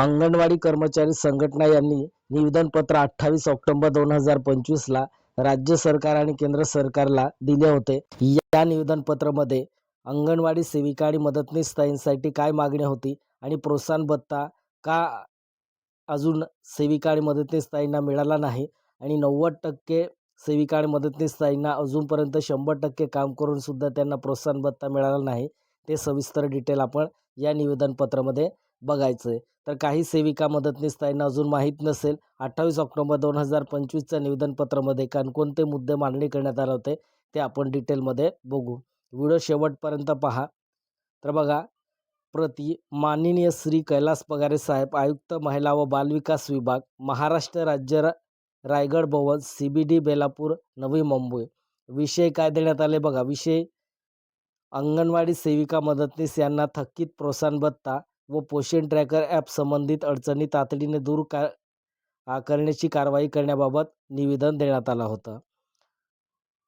अंगणवाडी कर्मचारी संघटना यांनी निवेदनपत्र अठ्ठावीस ऑक्टोबर दोन हजार पंचवीसला राज्य सरकार आणि केंद्र सरकारला दिले होते. या निवेदनपत्रामध्ये अंगणवाडी सेविका आणि मदतनीस ताईंसाठी काय मागणी होती आणि प्रोत्साहन भत्ता का अजून सेविका आणि मदतनीस ताईंना मिळाला नाही आणि नव्वद टक्के सेविका आणि मदतनीस ताईंना अजूनपर्यंत शंभर टक्के काम करून सुद्धा त्यांना प्रोत्साहन भत्ता मिळाला नाही ते सविस्तर डिटेल आपण या निवेदनपत्रामध्ये बघायचं आहे तर काही सेविका मदतनीस ताईंना अजून माहीत नसेल. अठ्ठावीस ऑक्टोबर दोन हजार पंचवीसच्या निवेदनपत्रामध्ये कोणकोणते मुद्दे मांडणी करण्यात आले होते ते आपण डिटेलमध्ये बघू. व्हिडिओ शेवटपर्यंत पहा. तर बघा प्रति माननीय श्री कैलास पगारे साहेब आयुक्त महिला व बालविकास विभाग महाराष्ट्र राज्य रा Raigad Bhavan C B D Belapur Navi Mumbai. विषय काय देण्यात आले बघा. विषय अंगणवाडी सेविका मदतनीस यांना थकीत प्रोत्साहन भत्ता व पोषण ट्रॅकर ॲप संबंधित अडचणी तातडीने दूर का करण्याची कारवाई करण्याबाबत निवेदन देण्यात आलं होतं.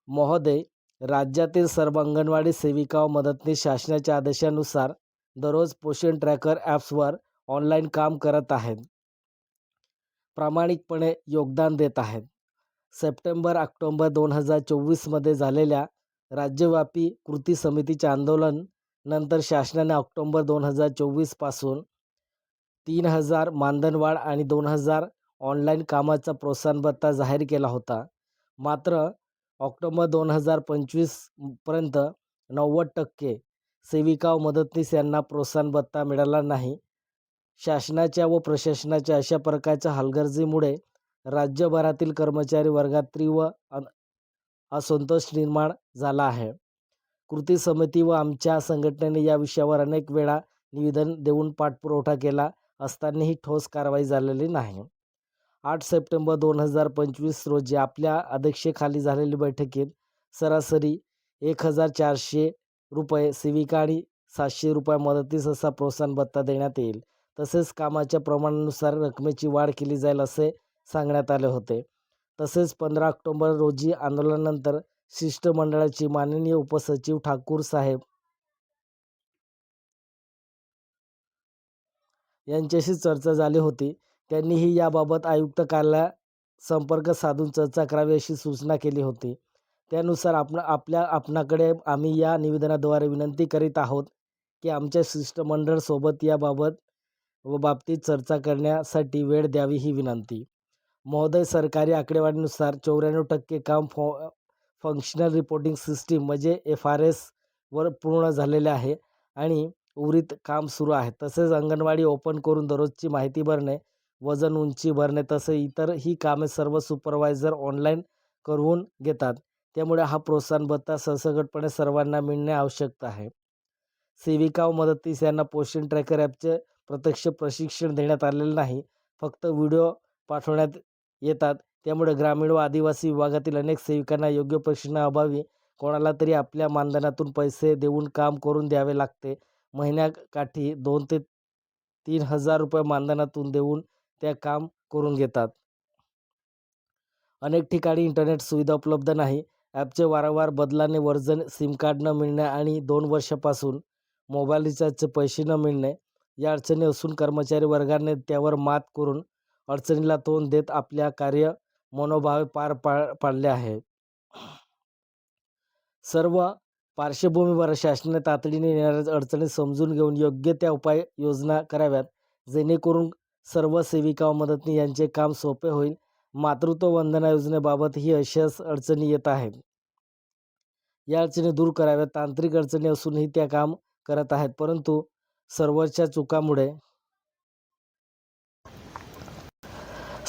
महोदय राज्यातील सर्व अंगणवाडी सेविका व मदतनीस शासनाच्या आदेशानुसार दररोज पोषण ट्रॅकर ॲप्सवर ऑनलाईन काम करत आहेत. प्रामाणिकपणे योगदान देत आहेत. सप्टेंबर ऑक्टोंबर दोन हजार चोवीसमध्ये झालेल्या राज्यव्यापी कृती समितीचे आंदोलन नंतर शासनाने ऑक्टोंबर दोन हजार चोवीसपासून तीन हजार मानधनवाढ आणि दोन हजार ऑनलाईन कामाचा प्रोत्साहन भत्ता जाहीर केला होता. मात्र ऑक्टोंबर दोन हजार पंचवीसपर्यंत नव्वद टक्के सेविका व मदतनीस यांना प्रोत्साहन भत्ता मिळाला नाही. शासनाच्या व प्रशासनाच्या अशा प्रकारच्या हलगर्जीमुळे राज्यभरातील कर्मचारी वर्गात तीव्र अन असंतोष निर्माण झाला आहे. कृती समिती व आमच्या संघटनेने या विषयावर अनेक वेळा निवेदन देऊन पाठपुरवठा केला असतानाही ठोस कारवाई झालेली नाही. आठ सप्टेंबर दोन हजार पंचवीस रोजी आपल्या अध्यक्षेखाली झालेली बैठकीत सरासरी एक हजार चारशे रुपये सेविका आणि सातशे रुपये मदतीस असा प्रोत्साहन भत्ता देण्यात येईल. तसेच कामाच्या प्रमाणानुसार रकमेची वाढ केली जाईल असे सांगण्यात आले होते. तसेच पंधरा ऑक्टोबर रोजी आंदोलनानंतर शिष्टमंडळाची माननीय उपसचिव ठाकूर साहेब यांच्याशी चर्चा झाली होती. त्यांनीही याबाबत आयुक्त कार्यालयात संपर्क साधून चर्चा करावी अशी सूचना केली होती. त्यानुसार आपण आपल्या आपणाकडे आम्ही या निवेदनाद्वारे विनंती करीत आहोत की आमच्या शिष्टमंडळसोबत याबाबत व बाबतीत चर्चा करण्यासाठी वेळ द्यावी ही विनंती. महोदय सरकारी आकडेवारीनुसार चौऱ्याण्णव टक्के काम फॉ फंक्शनल रिपोर्टिंग सिस्टीम म्हणजे एफ आर एसवर पूर्ण झालेले आहे आणि उरीत काम सुरू आहे. तसेच अंगणवाडी ओपन करून दररोजची माहिती भरणे वजन उंची भरणे तसे इतर ही कामे सर्व सुपरवायझर ऑनलाईन करून घेतात. त्यामुळे हा प्रोत्साहन भत्ता सरसकटपणे सर्वांना मिळणे आवश्यक आहे. सेविका व मदतीस यांना पोषण ट्रॅकर ॲपचे प्रत्यक्ष प्रशिक्षण देण्यात आलेले नाही. फक्त व्हिडिओ पाठवण्यात येतात. त्यामुळे ग्रामीण व आदिवासी विभागातील अनेक सेविकांना योग्य प्रशिक्षणाअभावी कोणाला तरी आपल्या मानधनातून पैसे देऊन काम करून द्यावे लागते. महिन्याकाठी दोन ते तीन हजार रुपये मानधनातून देऊन त्या काम करून घेतात. अनेक ठिकाणी इंटरनेट सुविधा उपलब्ध नाही. ॲपचे वारंवार बदलाने वर्जन सिम कार्ड न मिळणे आणि दोन वर्षापासून मोबाईल रिचार्जचे पैसे न मिळणे या अडचणी असून कर्मचारी वर्गाने त्यावर मात करून अडचणीला तोंड देत आपल्या कार्य मनोभावे पार पा पाडले आहे सर्व पार्श्वभूमीवर शासनाने तातडीने येणाऱ्या अडचणी समजून घेऊन योग्य त्या उपाय योजना कराव्यात जेणेकरून सर्व सेविका व मदतनी यांचे काम सोपे होईल. मातृत्व वंदना योजनेबाबतही अशाच अडचणी येत आहेत. या अडचणी दूर कराव्यात. तांत्रिक अडचणी असूनही त्या काम करत आहेत परंतु सर्वच्या चुकामुळे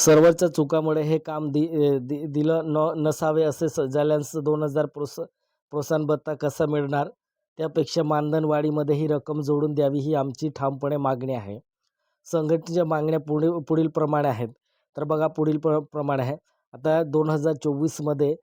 सर्वरच्या चुकामुळे हे काम दि दि दिलं न नसावे असे स झाल्यास दोन हजार प्रोस प्रोत्साहन भत्ता कसा मिळणार? त्यापेक्षा मानधन वाढीमध्ये ही रक्कम जोडून द्यावी ही आमची ठामपणे मागणी आहे. संघटनेच्या मागण्या पुढे पुढील प्रमाणे आहेत. तर बघा पुढील प्र प्रमाणे आहे. आता दोन हजार चोवीसमध्ये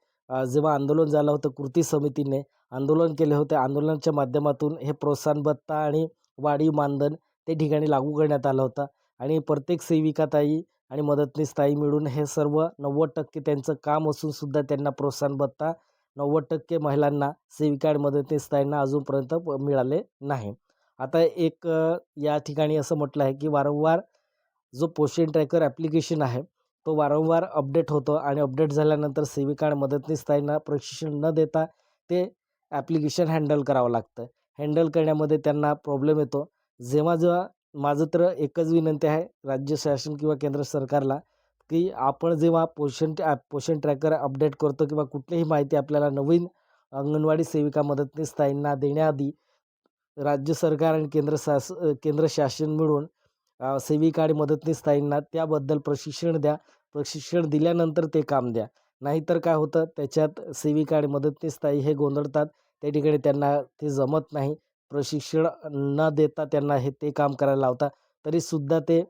जेव्हा आंदोलन झालं होतं कृती समितीने आंदोलन केले होते आंदोलनाच्या माध्यमातून हे प्रोत्साहन भत्ता आणि वाढीव मानधन ते ठिकाणी लागू करण्यात आलं होतं. आणि प्रत्येक सेविकाताई आणि मदतनीस ताई मिळून हे सर्व नव्वद टक्के त्यांचं काम असूनसुद्धा त्यांना प्रोत्साहन भत्ता नव्वद टक्के महिलांना सेविका आणि मदतनीस ताईंना अजूनपर्यंत प मिळाले नाही. आता एक या ठिकाणी असं म्हटलं आहे की वारंवार जो पोषण ट्रॅकर ॲप्लिकेशन आहे तो वारंवार अपडेट होतो आणि अपडेट झाल्यानंतर सेविका आणि मदतनीस ताईंना प्रशिक्षण न देता ते ॲप्लिकेशन हँडल करावं लागतं. हँडल करण्यामध्ये त्यांना प्रॉब्लेम येतो. जेव्हा जेव्हा माझं तर एकच विनंती आहे राज्य शासन किंवा केंद्र सरकारला की आपण जेव्हा पोषण ॲप पोषण ट्रॅकर अपडेट करतो किंवा कुठलीही माहिती आपल्याला नवीन अंगणवाडी सेविका मदतनीस ताईंना देण्याआधी राज्य सरकार आणि केंद्र शास केंद्र शासन मिळून सेविका आणि मदतनीस ताईंना त्याबद्दल प्रशिक्षण द्या प्रशिक्षण दिल्यानंतर ते काम द्या. नाहीतर काय होतं त्याच्यात सेविका आणि मदतनीस ताई हे गोंधळतात त्या ठिकाणी त्यांना ते जमत नाही. प्रशिक्षण न देता त्यांना हे ते काम करायला लावता तरीसुद्धा ते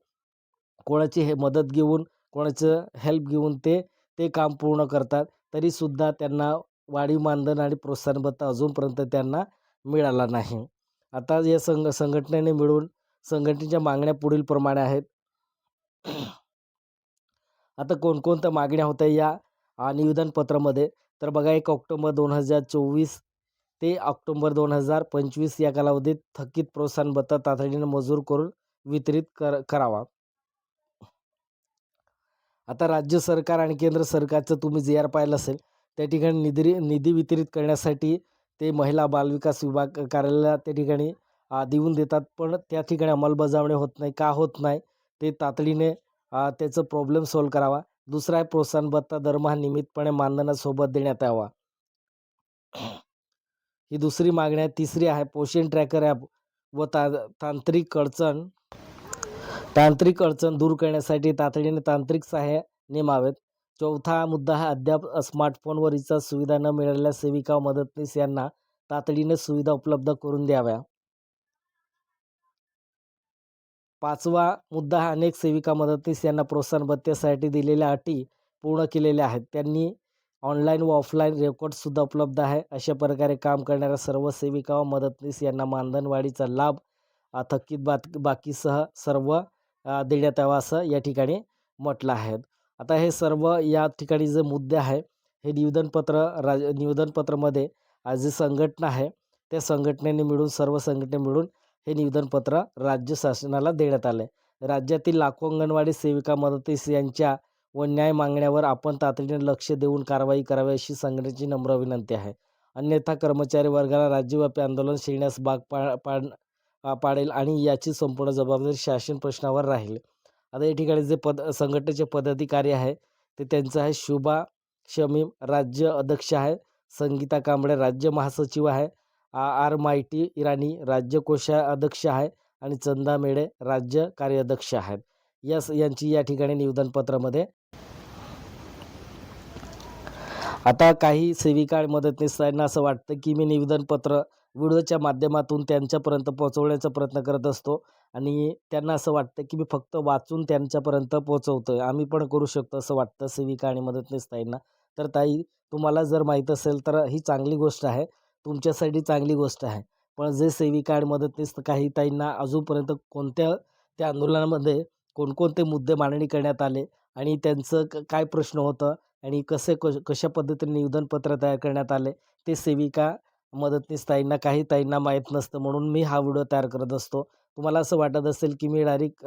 कोणाची हे मदत घेऊन कोणाचं हेल्प घेऊन ते ते काम पूर्ण करतात. तरीसुद्धा त्यांना वाढीव मानधन आणि प्रोत्साहनभत्ता अजूनपर्यंत त्यांना मिळाला नाही. आता या संघ संघटनेने मिळून संघटनेच्या मागण्या पुढील प्रमाणे आहेत. आता कोणकोणत्या मागण्या होत्या या निवेदनपत्रामध्ये? तर बघा एक ऑक्टोबर दोन हजार चोवीस ते ऑक्टोबर दोन हजार पंचवीस या कालावधीत थकीत प्रोत्साहन भत्ता तातडीने मंजूर करून वितरित कर करावा. आता राज्य सरकार आणि केंद्र सरकारचं तुम्ही जे आर पाहिलं असेल त्या ठिकाणी निधी निधी वितरित करण्यासाठी ते महिला बालविकास विभाग कार्यालयाला त्या ठिकाणी देऊन देतात. पण त्या ठिकाणी अंमलबजावणी होत नाही. का होत नाही? ते तातडीने त्याचं प्रॉब्लेम सॉल्व करावा. दुसरा आहे प्रोत्साहन भत्ता दरमहा नियमितपणे मानधनासोबत देण्यात यावा. ही दुसरी मागणी आहे. तिसरी आहे पोषण ट्रॅकर ॲप व ता तांत्रिक अडचण. तांत्रिक अडचण दूर करण्यासाठी तातडीने तांत्रिक सहाय्य नेमावेत चौथा मुद्दा हा अद्याप स्मार्टफोनवर रिचार्ज सुविधा न मिळालेल्या सेविका मदतनीस यांना तातडीने सुविधा उपलब्ध करून द्याव्या. पाचवा मुद्दा हा अनेक सेविका मदतनीस यांना प्रोत्साहन भत्त्यासाठी दिलेल्या अटी पूर्ण केलेल्या आहेत. त्यांनी ऑनलाईन व ऑफलाईन रेकॉर्डसुद्धा उपलब्ध आहे. अशा प्रकारे काम करणाऱ्या सर्व सेविका व मदतनीस यांना मानधनवाढीचा लाभ थकीत बात बाकीसह सर्व देण्यात यावा असं या ठिकाणी म्हटलं आहे. आता हे सर्व या ठिकाणी जे मुद्दे आहे हे निवेदनपत्र राज निवेदनपत्रामध्ये जे जी संघटना आहे त्या संघटनेने मिळून सर्व संघटने मिळून हे निवेदनपत्र राज्य शासनाला देण्यात आलं आहे राज्यातील लाखो अंगणवाडी सेविका मदतीस यांच्या व न्याय मागण्यावर आपण तातडीने लक्ष देऊन कारवाई करावी अशी संघटनेची नम्र विनंती आहे. अन्यथा कर्मचारी वर्गाला राज्यव्यापी आंदोलन शिरण्यास भाग पा पाड पाडेल आणि याची संपूर्ण जबाबदारी शासन प्रश्नावर राहील. आता या ठिकाणी जे पद संघटनेचे पदाधिकारी आहे ते त्यांचं आहे शुभा शमीम राज्य अध्यक्ष आहे संगीता कांबळे राज्य महासचिव आहे आर मायटी इराणी राज्य कोषाध्यक्ष आहे आणि चंदा मेढे राज्य कार्याध्यक्ष आहेत. यस यांची या ठिकाणी निवेदनपत्रामध्ये आता काही सेविका मदतनीसांना असं वाटतं की मी निवेदनपत्र व्हिडिओच्या माध्यमातून त्यांच्यापर्यंत पोहोचवण्याचा प्रयत्न करत असतो. आणि त्यांना असं वाटतं की मी फक्त वाचून त्यांच्यापर्यंत पोहोचवतो आहे आम्ही पण करू शकतो असं वाटतं सेविका आणि मदतनीसताईंना तर ताई तुम्हाला जर माहीत असेल तर ही चांगली गोष्ट आहे. तुमच्यासाठी चांगली गोष्ट आहे. पण जे सेविका आणि मदतनीस काही ताईंना अजूनपर्यंत कोणत्या त्या आंदोलनामध्ये कोणकोणते मुद्दे मांडणी करण्यात आले आणि त्यांचं क काय प्रश्न होतं? आणि कसे कश कशा पद्धतीने निवेदनपत्र तयार करण्यात आले ते सेविका मदतनीस ताईंना काही ताईंना माहीत नसतं म्हणून मी हा व्हिडिओ तयार करत असतो. तुम्हाला असं वाटत असेल की मी डायरेक्ट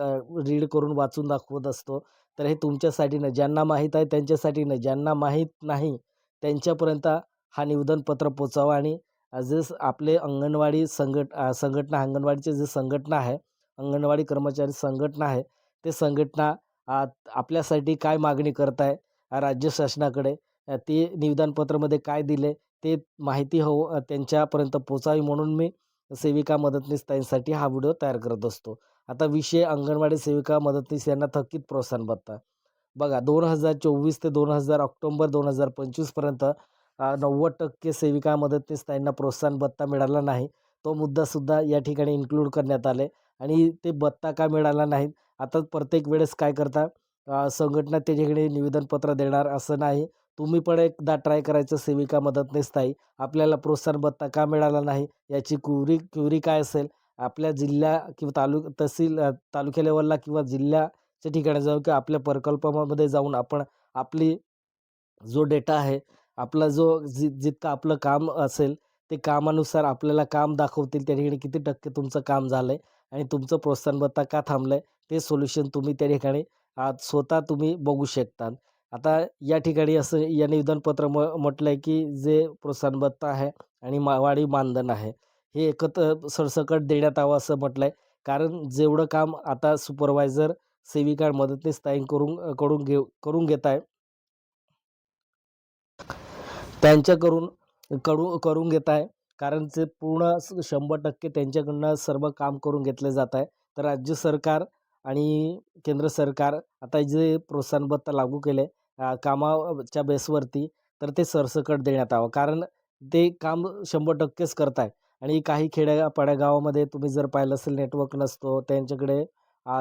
रीड करून वाचून दाखवत असतो तर हे तुमच्यासाठी न ज्यांना माहीत आहे त्यांच्यासाठी न ज्यांना माहीत नाही त्यांच्यापर्यंत हा निवेदनपत्र पोचावा आणि जे स- आपले अंगणवाडी संघट संघटना अंगणवाडीचे जे संघटना आहे अंगणवाडी कर्मचारी संघटना आहे ते संघटना आपल्यासाठी काय मागणी करत आहे राज्य शासनाकडे ते निवेदनपत्रामध्ये काय दिले ते माहिती हो त्यांच्यापर्यंत पोचावी म्हणून मी सेविका मदतनीस ताईंसाठी हा व्हिडिओ तयार करत असतो. आता विषय अंगणवाडी सेविका मदतनीस यांना थकीत प्रोत्साहन भत्ता. बघा दोन हजार चोवीस ते दोन हजार ऑक्टोंबर दोन हजार पंचवीसपर्यंत नव्वद टक्के सेविका मदतनीस ताईंना प्रोत्साहन भत्ता मिळाला नाही. तो मुद्दासुद्धा या ठिकाणी इन्क्लूड करण्यात आले आणि ते भत्ता का मिळाला नाही आता प्रत्येक वेळेस काय करता? संघटना त्याच्याकडे निवेदनपत्र देणार असं नाही. तुम्ही पण एकदा ट्राय करायचं सेविका मदतनीस ताई. आपल्याला प्रोत्साहन भत्ता का मिळाला नाही? याची क्युरी क्युरी काय असेल? आपल्या जिल्हा किंवा तालुक तहसील तालुका तालुक्या लेवलला किंवा जिल्ह्याच्या ठिकाणी जाऊन किंवा आपल्या प्रकल्पामध्ये जाऊन आपण आपली जो डेटा आहे आपला जो जि जितकं आपलं काम असेल ते कामानुसार आपल्याला काम दाखवतील. त्या ठिकाणी किती टक्के तुमचं काम झालं आहे आणि तुमचं प्रोत्साहन भत्ता का थांबलं आहे ते सोल्युशन तुम्ही त्या ठिकाणी आज स्वतः तुम्ही बघू शकता. आता या ठिकाणी असं या निवेदनपत्र म म्हटलं आहे की जे प्रोत्साहन भत्ता आहे आणि मावाडी मानधन आहे. हे एकत्र सरसकट देण्यात यावं असं म्हटलं आहे कारण जेवढं काम आता सुपरवायझर सेविका मदतनीस ताईं करून कडून घेऊ करून घेत आहे. त्यांच्याकडून कडू करून घेत आहे. कारण ते पूर्ण शंभर टक्के त्यांच्याकडनं सर्व काम करून घेतले जात आहे. तर राज्य सरकार आणि केंद्र सरकार आता जे प्रोत्साहन भत्ता लागू केले कामाच्या बेसवरती तर ते सरसकट देण्यात यावं. कारण ते काम शंभर टक्केच करत आहे आणि काही खेड्यापाड्या गावामध्ये तुम्ही जर पाहिलं असेल नेटवर्क नसतो. त्यांच्याकडे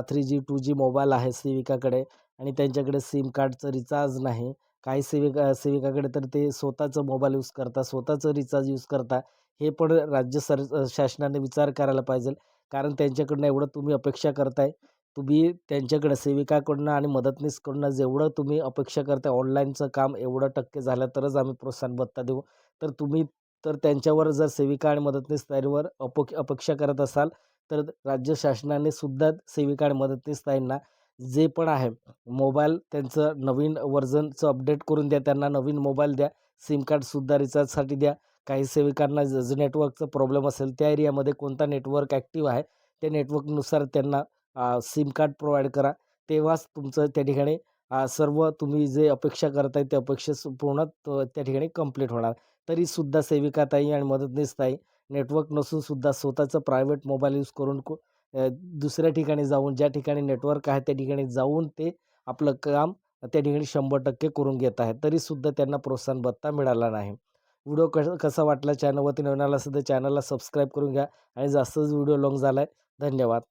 three G two G mobile आहे सेविकाकडे आणि त्यांच्याकडे सिम कार्डचं रिचार्ज नाही. काही सेविका सेविकाकडे तर ते स्वतःचं मोबाईल यूज करता स्वतःचं रिचार्ज यूज करता हे पण राज्य सर शासनाने विचार करायला पाहिजे. कारण त्यांच्याकडनं एवढं तुम्ही अपेक्षा करताय. तुम्ही त्यांच्याकडं सेविकाकडनं आणि मदतनीसकडनं जेवढं तुम्ही अपेक्षा करता ऑनलाईनचं काम एवढं टक्के झालं तरच आम्ही प्रोत्साहन भत्ता देऊ. तर तुम्ही तर त्यांच्यावर जर सेविका आणि मदतनीस ताईंवर अपक अपेक्षा करत असाल तर राज्य शासनाने सुद्धा सेविका आणि मदतनीस ताईंना जे पण आहे मोबाईल त्यांचं नवीन वर्जनचं अपडेट करून द्या त्यांना नवीन मोबाईल द्या सिम कार्डसुद्धा रिचार्जसाठी द्या. काही सेविकांना ज जे नेटवर्कचा प्रॉब्लेम असेल त्या एरियामध्ये कोणता नेटवर्क ॲक्टिव्ह आहे त्या नेटवर्कनुसार त्यांना सिम कार्ड प्रोव्हाइड करा. तेव्हाच तुमचं त्या ठिकाणी सर्व तुम्ही जे अपेक्षा करताय ते अपेक्षा पूर्ण त्या ठिकाणी कंप्लीट होणार. तरीसुद्धा सेविका ताई आणि मदतनीस ताई नेटवर्क नसून सुद्धा स्वतःचं प्रायव्हेट मोबाईल यूज करून को दुसऱ्या ठिकाणी जाऊन ज्या ठिकाणी नेटवर्क आहे त्या ठिकाणी जाऊन ते आपलं काम त्या ठिकाणी शंभर टक्के करून घेत आहे तरीसुद्धा त्यांना प्रोत्साहन भत्ता मिळाला नाही. व्हिडिओ कस कसा वाटला? चॅनलवरती नवीन आला असेल तर चॅनलला सबस्क्राईब करून घ्या. आणि जास्तच व्हिडिओ लॉंग झाला आहे धन्यवाद.